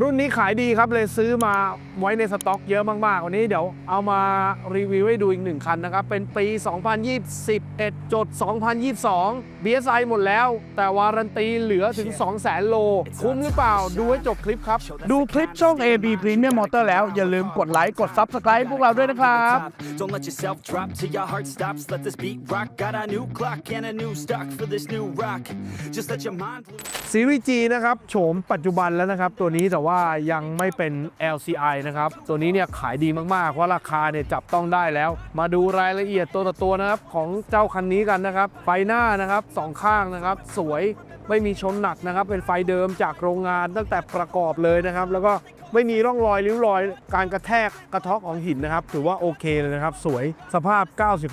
รุ่นนี้ขายดีครับเลยซื้อมาไว้ในสต็อกเยอะมากๆ วันนี้เดี๋ยวเอามารีวิวให้ดูอีกหนึ่งคันนะครับ เป็นปี 2021จด2022 BSI หมดแล้ว แต่วารันตีเหลือถึง 200,000 โล คุ้มหรือเปล่า ดูให้จบคลิปครับ ดูคลิปช่อง AB Premium Motor แล้ว อย่าลืมกดไลค์ กด Subscribe พวกเราด้วยนะครับ Don't let yourself drop till your heart stops. Let this beat rock. Got a new clock and a new stock for this new rock. Just let your mind. ซีรีส์ G นะครับโฉมปัจจุบันแล้วนะครับตัวนี้แต่ว่ายังไม่เป็น LCI นะครับ ตัวนี้เนี่ยขายดีมากๆ เพราะราคาเนี่ยจับต้องได้แล้ว มาดูรายละเอียดตัวต่อตัวนะครับของเจ้าคันนี้กันนะครับ ไฟหน้านะครับสองข้างนะครับ สวยไม่มีชนหนักนะครับ เป็นไฟเดิมจากโรงงานตั้งแต่ประกอบเลยนะครับ แล้วก็ ไม่มีร่องรอยริ้วรอย การกระแทกกระทาะของหินนะครับ ถือว่าโอเคเลยนะครับ สวยสภาพ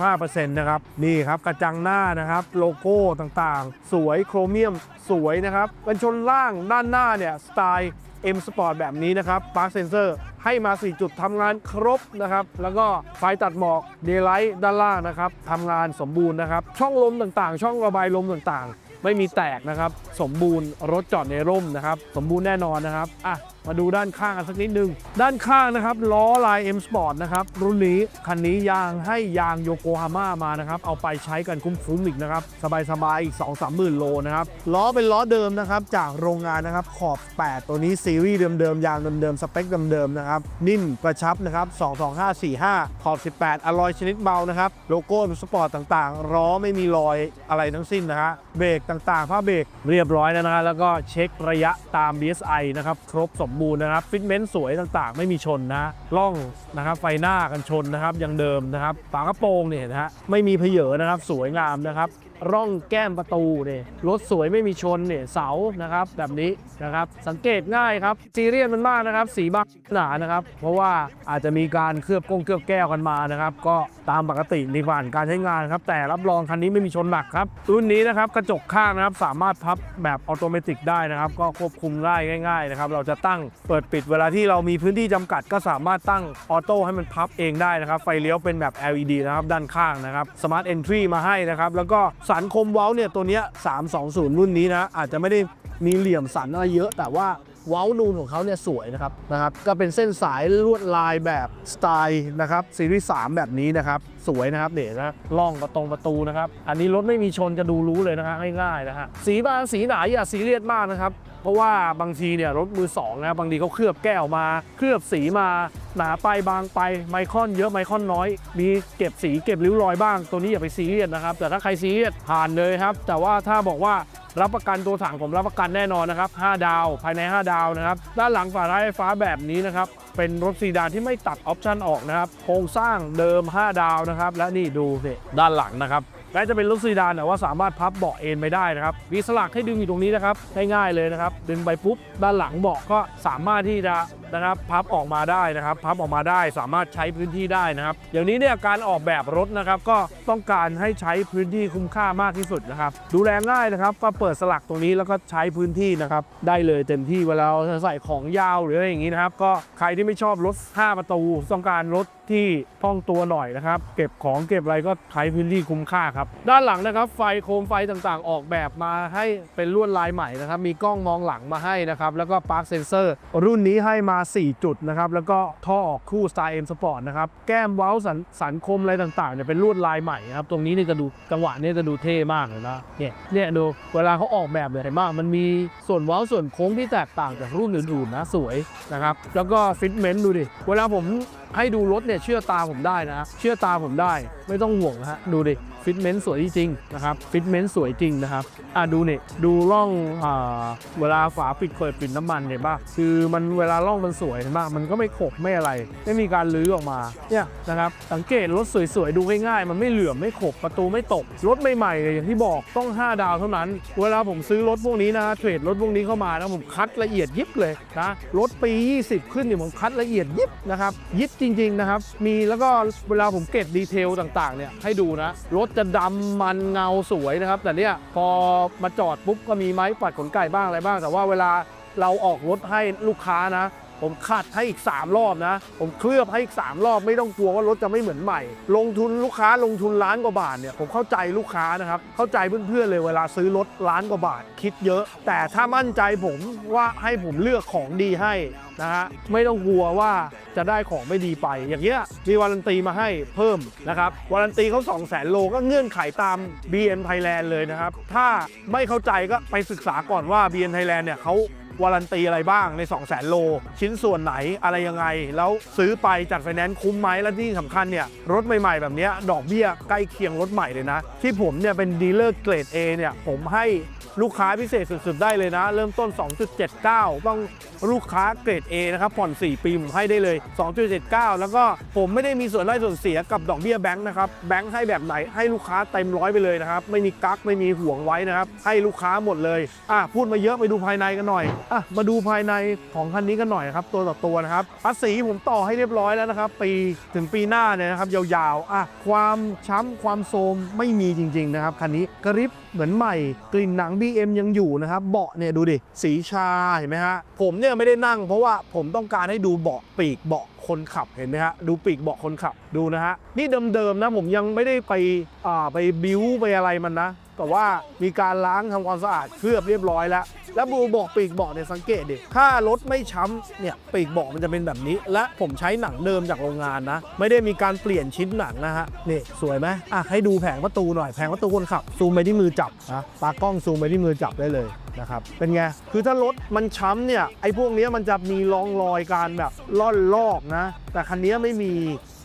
95%นะครับนี่ครับกระจังหน้านะครับโลโก้ต่างๆ สวยโครเมียมสวยนะครับกันชนล่างด้านหน้าเนี่ยสไตล์ M Sport แบบนี้นะครับ Park Sensor ให้มา 4 จุดทำงานครบนะครับ แล้วก็ไฟตัดหมอก Daylight ด้านล่างนะครับทำงานสมบูรณ์นะครับ ช่องลมต่างๆ ช่องระบายลมต่างๆ ไม่มีแตกนะครับ สมบูรณ์รถจอดในร่มนะครับ สมบูรณ์แน่นอนนะครับ อะ มาดูด้านข้างกันสักนิดนึง ด้านข้างนะครับล้อลาย M Sport นะครับรุ่นนี้คันนี้ยางให้ยางโยโกฮาม่ามานะครับเอาไปใช้กันคุ้มๆอีกนะครับสบายๆอีก 2-3หมื่นโลนะครับล้อเป็นล้อเดิมนะครับจากโรงงานนะครับขอบ 8 ตัวนี้ซีรีส์เดิมๆยางเดิมๆสเปคเดิมๆนะครับนิ่มกระชับนะครับ22545 ขอบ 18อลลอยชนิดเบานะครับโลโก้สปอร์ตต่างๆล้อไม่มีรอยอะไรทั้งสิ้นนะฮะเบรกต่างๆผ้าเบรกเรียบร้อยแล้วนะฮะแล้วก็เช็คระยะตาม BSI นะครับครบสมบูรณ์นะครับฟิตเมนต์สวยต่างๆ ไม่มีชนนะล่องนะครับไฟหน้ากันชนนะครับยังเดิมนะครับฝากระโปรงเนี่ยนะฮะไม่มีเพเยอนะครับสวยงามนะครับร่องแก้มประตูเนี่ยรถสวยไม่มีชนเนี่ยเสานะครับแบบนี้นะครับสังเกตง่ายครับซีเรียสมันมากนะครับสีบางหนานะครับ เพราะว่าอาจจะมีการเคลือบกงเคลือบแก้วกันมานะครับ ก็ตามปกติในผ่านการใช้งานครับ แต่รับรองคันนี้ไม่มีชนหนักครับรุ่นนี้นะครับกระจกข้างนะครับสามารถพับแบบออโตเมติได้นะครับ ก็ควบคุมได้ง่ายๆนะครับเราจะตั้งเปิดปิดเวลาที่เรามีพื้นที่จำกัด ก็สามารถตั้งออโต้ให้มันพับเองได้นะครับ ไฟเลี้ยวเป็นแบบ LED นะครับด้านข้างนะครับ Smart Entry มาให้นะครับแล้วก็สันคมเว้าเนี่ยตัวเนี้ย320 รุ่นนี้นะอาจจะไม่ได้มีเหลี่ยมสันอะไรเยอะแต่ว่า เว้านูนของเขาเนี่ยสวยนะครับนะครับก็เป็นเส้นสายลวดลายแบบสไตล์นะครับซีรีส์3แบบนี้นะครับสวยนะครับเดี๋ยวนะล่องประตงประตูนะครับอันนี้รถไม่มีชนจะดูรู้เลยนะฮะง่ายๆนะฮะสีบางสีหนาอย่าซีเรียสมากนะครับเพราะว่าบางทีเนี่ยรถมือสองนะบางทีเขาเคลือบแก้วมา เคลือบสีมาหนาไปบางไปไมคอนเยอะไมคอนน้อย มีเก็บสีเก็บริ้วรอยบ้าง ตัวนี้อย่าไปซีเรียสนะครับ แต่ถ้าใครซีเรียสผ่านเลยครับ แต่ว่าถ้าบอกว่า รับประกันตัวถังผมรับประกันแน่นอนนะครับ 5 ดาวภายใน 5 ดาวนะครับ ด้านหลังฝาท้ายไฟฟ้าแบบนี้นะครับ เป็นรถซีดานที่ไม่ตัดออปชั่นออกนะครับ โครงสร้างเดิม 5 ดาวนะครับ และนี่ดูสิด้านหลังนะครับแม้จะเป็นรถซีดานแต่ว่าสามารถพับเบาะเอนไปได้นะครับ มีสลักให้ดึงอยู่ตรงนี้นะครับง่ายๆเลยนะครับ ดึงไปปุ๊บด้านหลังเบาะก็สามารถที่จะ นะครับพับออกมาได้นะครับ พับออกมาได้สามารถใช้พื้นที่ได้นะครับเดี๋ยวนี้เนี่ยการออกแบบรถนะครับก็ต้องการให้ใช้พื้นที่คุ้มค่ามากที่สุดนะครับดูแลง่ายนะครับ ก็เปิดสลักตรงนี้แล้วก็ใช้พื้นที่นะครับได้เลยเต็มที่เวลาเราใส่ของยาวหรืออะไรอย่างนี้นะครับก็ใครที่ไม่ชอบรถ 5 ประตูต้องการรถที่คล่องตัวหน่อยนะครับ เก็บของเก็บอะไรก็ใช้พื้นที่คุ้มค่าครับ ด้านหลังนะครับ ไฟโคมไฟต่างๆ ออกแบบมาให้เป็นลวดลายใหม่นะครับ มีกล้องมองหลังมาให้นะครับ แล้วก็ Park Sensor รุ่นนี้ให้มา4 จุดนะครับ แล้วก็ท่อออกคู่ Style M Sport นะครับ แก้มเว้าสันสันคมอะไรต่างๆเนี่ยเป็นลวดลายใหม่นะครับ ตรงนี้นี่จะดูจังหวะนี่จะดูเท่มากเลยนะ เนี่ยเนี่ยดูเวลาเขาออกแบบเลยเห็นมาก มันมีส่วนเว้าส่วนโค้งที่แตกต่างจากรุ่นอื่นๆนะสวยนะครับ แล้วก็ฟิตเมนต์ดูดิ เวลาผมให้ดูรถเนี่ยเชื่อตาผมได้นะ เชื่อตาผมได้ไม่ต้องห่วงนะฮะดูดิ ฟิตเมนต์สวยจริงนะครับฟิตเมนต์สวยจริงนะครับอะดูเนี่ยดูร่องอ่าเวลาฝาปิดเปิดปิดน้ำมันเห็นป่ะคือมันเวลาร่องมันสวยเห็นป่ะมันก็ไม่ขบไม่อะไร ไม่มีการลื้อออกมาเนี่ยนะครับสังเกตรถสวยๆดูง่ายๆ มันไม่เหลื่อมไม่ขบประตูไม่ตก รถใหม่ๆอย่างที่บอกต้อง 5 ดาวเท่านั้น เวลาผมซื้อรถพวกนี้นะเทรดรถพวกนี้เข้ามานะผมคัดละเอียดยิบเลยนะรถปี 20 ขึ้นเนี่ยผมคัดละเอียดยิบนะครับยิบจริงๆนะครับมีแล้วก็เวลาผมเก็บดีเทลต่างๆเนี่ยให้ดูนะรถจะดำมันเงาสวยนะครับ แต่เนี่ยพอมาจอดปุ๊บก็มีไม้ปัดขนไก่บ้างอะไรบ้าง แต่ว่าเวลาเราออกรถให้ลูกค้านะ ผมขัดให้อีก 3 รอบนะ ผมเคลือบให้อีก 3 รอบไม่ต้องกลัวว่ารถจะไม่เหมือนใหม่ ลงทุนลูกค้าลงทุนล้านกว่าบาทเนี่ยผมเข้าใจลูกค้านะครับ เข้าใจเพื่อนๆเลยเวลาซื้อรถล้านกว่าบาท คิดเยอะ แต่ถ้ามั่นใจผมว่าให้ผมเลือกของดีให้นะฮะไม่ต้องกลัวว่าจะได้ของไม่ดีไป อย่างเงี้ยมีวารันตีมาให้เพิ่มนะครับวารันตีเขา2 0 0 0 0 0 โลก็เงื่อนไขตาม BM Thailand เลยนะครับ ถ้าไม่เข้าใจก็ไปศึกษาก่อนว่า BM Thailand เนี่ยเขา วารันตีอะไรบ้างใน 2 0 0 0 0 0โล ชิ้นส่วนไหนอะไรยังไง แล้วซื้อไปจัดไฟแนนซ์คุ้มไหมและที่สำคัญเนี่ยรถใหม่ ๆ แบบนี้ดอกเบี้ยใกล้เคียงรถใหม่เลยนะ ที่ผมเนี่ยเป็นดีลเลอร์เกรด A เนี่ยผมให้ลูกค้าพิเศษสุดๆได้เลยนะ เริ่มต้น 2.79 ต้องลูกค้าเกรด A นะครับผ่อน 4 ปีผมให้ได้เลย 2.79 แล้วก็ผมไม่ได้มีส่วนได้ส่วนเสียกับดอกเบี้ยแบงค์นะครับแบงค์ให้แบบไหนให้ลูกค้าเต็มร้อยไปเลยนะครับไม่มีกั๊กไม่มีห่วงไว้นะครับให้ลูกค้าหมดเลยอะพูดมาเยอะไปดูภายในกันหน่อยอะมาดูภายในของคันนี้กันหน่อยครับ ตัวต่อตัวนะครับภาษีผมต่อให้เรียบร้อยแล้วนะครับ ปีถึงปีหน้าเนี่ยนะครับยาวๆอะความช้ำความโทมไม่มีจริงๆนะครับคันนี้กริปเหมือนใหม่ กลิ่นหนัง BM ยังอยู่นะครับเบาะเนี่ยดูดิสีชาเห็นไหมฮะผมเนี่ยไม่ได้นั่งเพราะว่าผมต้องการให้ดูเบาะปีกเบาะ คนขับเห็นไหมฮะดูปีกเบาะคนขับดูนะฮะนี่เดิมๆนะผมยังไม่ได้ไปอ่าไปบิ้วไปอะไรมันนะ แต่ว่ามีการล้างทำความสะอาดเคลือบเรียบร้อยแล้วแล้วบูบอกปีกเบาะเนี่ยสังเกตดิถ้ารถไม่ช้ำเนี่ยปีกเบาะมันจะเป็นแบบนี้ และผมใช้หนังเดิมจากโรงงานนะ ไม่ได้มีการเปลี่ยนชิ้นหนังนะฮะนี่สวยไหมอะให้ดูแผงประตูหน่อยแผงประตูคนขับซูมไปที่มือจับนะตากล้องซูมไปที่มือจับได้เลยนะครับ เป็นไง คือถ้ารถมันช้ำเนี่ย ไอ้พวกนี้มันจะมีร่องรอยการแบบล่อนลอกนะ แต่คันนี้ไม่มี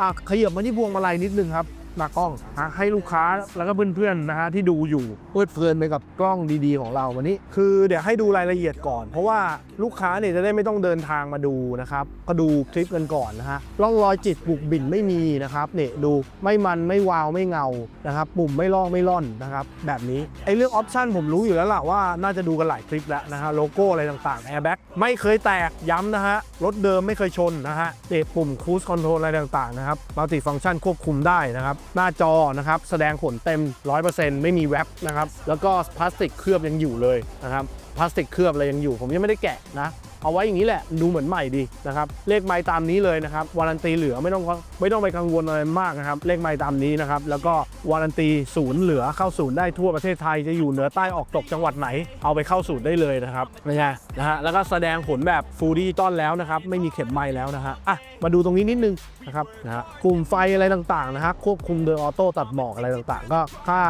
อะขยับมาที่พวงมาลัยนิดนึงครับ หน้ากล้องฮะให้ลูกค้าแล้วก็เพื่อนๆนะฮะที่ดูอยู่เพลิดเพลินไปกับกล้องดีๆของเราวันนี้ คือเดี๋ยวให้ดูรายละเอียดก่อน เพราะว่าลูกค้าเนี่ยจะได้ไม่ต้องเดินทางมาดูนะครับก็ดูคลิปกันก่อนนะฮะร่องรอยจิตบุกบิ่นไม่มีนะครับเนี่ยดูไม่มันไม่วาวไม่เงานะครับปุ่มไม่ลอกไม่ล่อนนะครับแบบนี้ไอ้เรื่องออปชันผมรู้อยู่แล้วล่ะว่าน่าจะดูกันหลายคลิปแล้วนะฮะโลโก้อะไรต่างๆแอร์แบ็กไม่เคยแตกย้ำนะฮะรถเดิมไม่เคยชนนะฮะเตะปุ่มคูสคอนโทรลอะไรต่างๆนะครับมัลติฟังก์ชันควบคุมได้นะครับหน้าจอนะครับแสดงผลเต็ม 100%ไม่มีแว็บนะครับแล้วก็พลาสติกเคลือบยังอยู่เลยนะครับพลาสติกเคลือบอะไรยังอยู่ ผมยังไม่ได้แกะนะ เอาไว้อย่างนี้แหละดูเหมือนใหม่ดีนะครับเลขไม้ตามนี้เลยนะครับวารันตีเหลือไม่ต้องไม่ต้องไปกังวลอะไรมากนะครับเลขไม้ตามนี้นะครับแล้วก็วารันตีศูนย์เหลือเข้าศูนย์ได้ทั่วประเทศไทยจะอยู่เหนือใต้ออกตกจังหวัดไหน เอาไปเข้าศูนย์ได้เลยนะครับไม่ใช่นะฮะแล้วก็แสดงผลแบบฟูดิจิตอลแล้วนะครับไม่มีเข็มไม้แล้วนะฮะอะมาดูตรงนี้นิดนึงนะครับนะฮะกลุ่มไฟอะไรต่างๆนะฮะควบคุมโดยออโต้ตัดหมอกอะไรต่างๆ ก็ถ้า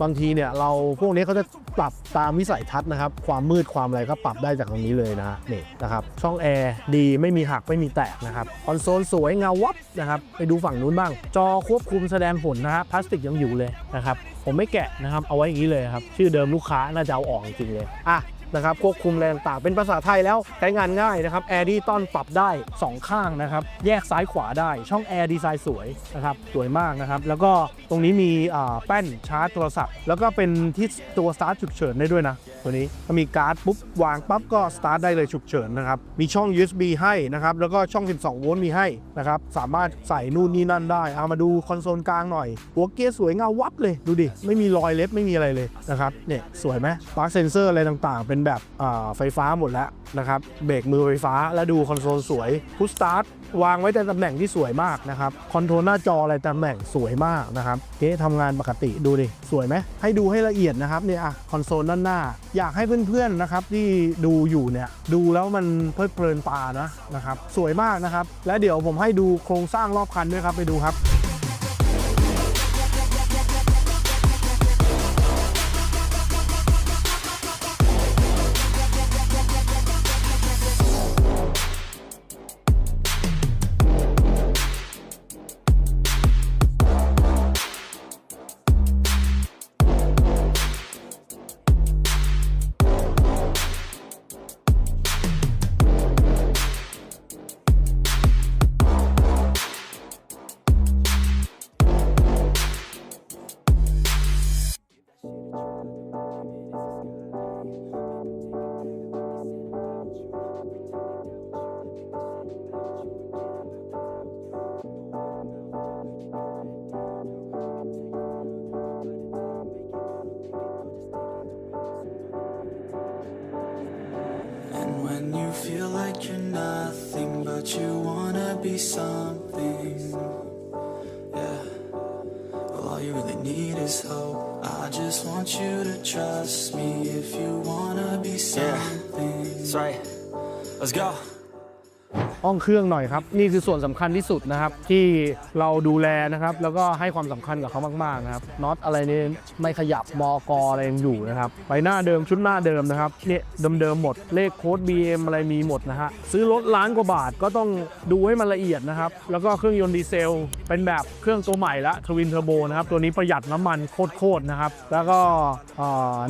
บางทีเนี่ยเราพวกนี้เขาจะปรับตามวิสัยทัศน์นะครับ ความมืดความอะไรก็ปรับได้จากตรงนี้เลยนะฮะนี่นะครับช่องแอร์ดีไม่มีหักไม่มีแตกนะครับคอนโซลสวยเงาวับนะครับไปดูฝั่งนู้นบ้าง จอควบคุมแสดงผลนะฮะพลาสติกยังอยู่เลยนะครับผมไม่แกะนะครับเอาไว้อย่างนี้เลยครับชื่อเดิมลูกค้าน่าจะเอาออกจริงเลยอะ นะครับควบคุมแรงต่างๆ เป็นภาษาไทยแล้วใช้งานง่ายนะครับแอร์ดิต้อนปรับได้ 2 ข้างนะครับแยกซ้ายขวาได้ช่องแอร์ดีไซน์สวยนะครับสวยมากนะครับแล้วก็ตรงนี้มีแป้นชาร์จโทรศัพท์ แล้วก็เป็นที่ตัวสตาร์ทฉุกเฉินได้ด้วยนะตัวนี้ถ้ามีการ์ดปุ๊บวางปั๊บก็สตาร์ทได้เลยฉุกเฉินนะครับมีช่อง USB ให้นะครับแล้วก็ช่อง 12 โวลต์มีให้นะครับสามารถใส่นู่นนี่นั่นได้เอามาดูคอนโซลกลางหน่อย หัวเกียร์สวยเงาวับเลยดูดิไม่มีรอยเล็บไม่มีอะไรเลยนะครับเนี่ยสวยไหมปลั๊กเซนเซอร์อะไรต่างๆ เป็นแบบไฟฟ้าหมดแล้วนะครับ เบรกมือไฟฟ้าแล้วดูคอนโซลสวยพุชสตาร์ทวางไว้ในตำแหน่งที่สวยมากนะครับ คอนโทรลหน้าจออะไรตำแหน่งสวยมากนะครับเก๊ทำงานปกติดูดิ สวยไหม ให้ดูให้ละเอียดนะครับเนี่ยอะคอนโซลด้านหน้า อยากให้เพื่อนๆนะครับที่ดูอยู่เนี่ยดูแล้วมันเพลิดเพลินตานะนะครับ สวยมากนะครับ และเดี๋ยวผมให้ดูโครงสร้างรอบคันด้วยครับไปดูครับ be something. Yeah. Well, all you really need is hope. I just want you to trust me if you wanna be something. That's right. Let's go. ห้องเครื่องหน่อยครับ นี่คือส่วนสำคัญที่สุดนะครับ ที่เราดูแลนะครับ แล้วก็ให้ความสำคัญกับเขามากๆนะครับน็อตอะไรนี่ไม่ขยับมอกอะไรยังอยู่นะครับไปหน้าเดิมชุดหน้าเดิมนะครับเนี่ยเดิมๆหมดเลขโค้ด BM อะไรมีหมดนะฮะซื้อรถล้านกว่าบาทก็ต้องดูให้มันละเอียดนะครับ แล้วก็เครื่องยนต์ดีเซล เป็นแบบเครื่องตัวใหม่ละทวินเทอร์โบนะครับ ตัวนี้ประหยัดน้ำมันโคตรๆนะครับ แล้วก็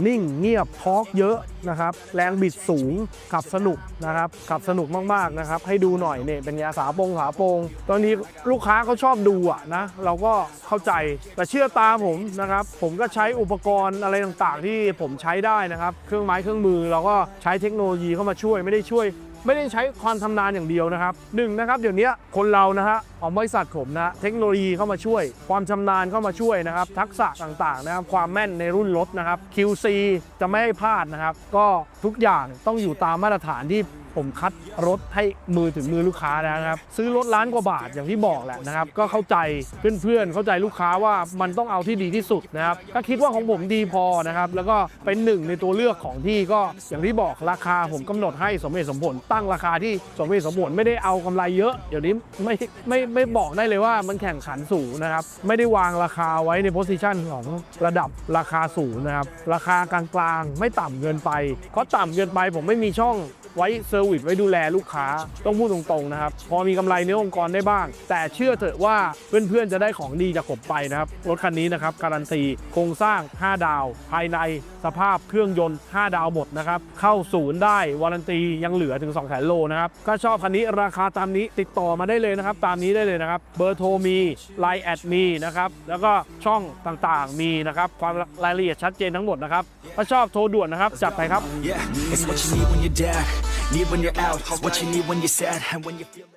นิ่งเงียบทอร์กเยอะนะครับ แรงบิดสูงขับสนุกนะครับขับสนุกมากๆนะครับ ให้ดูหน่อยเนี่ยเป็นยาสาโปงขาโปง ตอนนี้ลูกค้าเขาชอบดูอะนะเราก็เข้าใจแต่เชื่อตาผมนะครับ ผมก็ใช้อุปกรณ์อะไรต่างๆ ที่ผมใช้ได้นะครับ เครื่องไม้เครื่องมือเราก็ใช้เทคโนโลยีเข้ามาช่วยไม่ได้ช่วยไม่ได้ใช้ความชำนาญอย่างเดียวนะครับหนึ่งนะครับเดี๋ยวนี้คนเรานะฮะของบริษัทผมนะเทคโนโลยีเข้ามาช่วย ความชำนาญเข้ามาช่วยนะครับ ทักษะต่างๆนะครับความแม่นในรุ่นรถนะครับ QC จะไม่ให้พลาดนะครับ ก็ทุกอย่างต้องอยู่ตามมาตรฐานที่ ผมคัดรถให้มือถึงมือลูกค้านะครับ ซื้อรถล้านกว่าบาทอย่างที่บอกแหละนะครับ ก็เข้าใจเพื่อนๆ เข้าใจลูกค้าว่ามันต้องเอาที่ดีที่สุดนะครับ ก็คิดว่าของผมดีพอนะครับ แล้วก็เป็นหนึ่งในตัวเลือกของที่ก็อย่างที่บอกราคาผมกำหนดให้สมเหตุสมผล ตั้งราคาที่สมเหตุสมผลไม่ได้เอากำไรเยอะเดี๋ยวนี้ไม่ไม่ไม่บอกได้เลยว่ามันแข่งขันสูงนะครับ ไม่ได้วางราคาไว้ในโพสิชันของระดับราคาสูงนะครับ ราคากลางๆ ไม่ต่ำเกินไปเพราะต่ำเกินไปผมไม่มีช่อง ไว้เซอร์วิสไว้ดูแลลูกค้าต้องพูดตรงๆนะครับ พอมีกำไรในองค์กรได้บ้าง แต่เชื่อเถอะว่าเพื่อนๆจะได้ของดีจากผมไปนะครับ รถคันนี้นะครับการันตีโครงสร้าง 5 ดาว ภายในสภาพเครื่องยนต์ 5 ดาวหมดนะครับ เข้าศูนย์ได้วารันตียังเหลือถึง2 0 0 0 0โลนะครับก็ชอบคันนี้ราคาตามนี้ติดต่อมาได้เลยนะครับ ตามนี้ได้เลยนะครับเบอร์โทรมี Line แอดมีนะครับแล้วก็ ช่องต่างๆ มีนะครับ ความรายละเอียดชัดเจนทั้งหมดนะครับ ถ้าชอบโทรด่วนนะครับ จัดไปครับ Yeah, it's what you need when you're down, need when you're out, what you need when you're sad, and when you feel.